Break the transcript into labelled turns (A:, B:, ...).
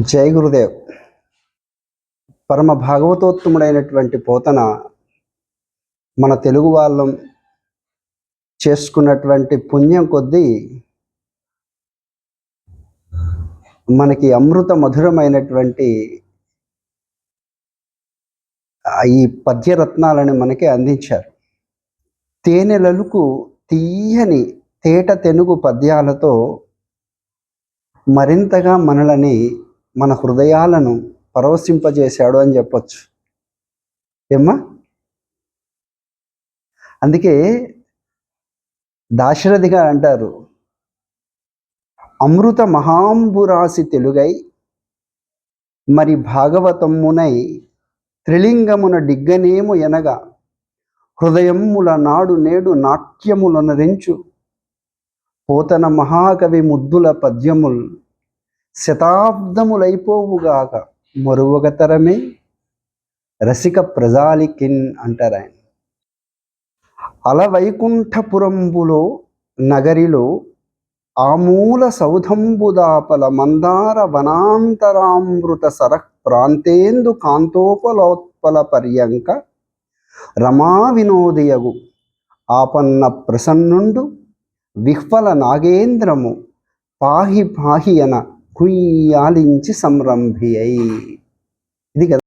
A: జై గురుదేవ్. పరమ భాగవతోత్తముడైనటువంటి పోతన మన తెలుగు వాళ్ళం చేసుకున్నటువంటి పుణ్యం కొద్దీ మనకి అమృత మధురమైనటువంటి ఈ పద్యరత్నాలని మనకి అందించారు. తేనెలలకు తీయని తేట తెనుగు పద్యాలతో మరింతగా మనలని మన హృదయాలను పరవశింపజేశాడు అని చెప్పొచ్చు. ఏమ్మా? అందుకే దాశరథిగా అంటారు అమృత మహాంబురాసి తెలుగై మరి భాగవతమ్మునై త్రిలింగమున డిగ్గనేము ఎనగా హృదయముల నాడు నేడు నాట్యములనరించు పోతన మహాకవి ముద్దుల పద్యముల్ శతాబ్దములైపోవుగాక మరువగతరమే రసిక ప్రజాలికిన్ అంటారు ఆయన. అలవైకుంఠపురంబులో నగరిలో ఆమూల సౌధంబుదాపల మందార వనాంతరామృత సర ప్రాంతేందు కాంతోపలోత్పల పర్యంక రమా వినోదయగు ఆపన్న ప్రసన్నుండు విహ్వల నాగేంద్రము పాహి పాహియన కుయ్యాలించి సంరంభి అయి ఇది కదా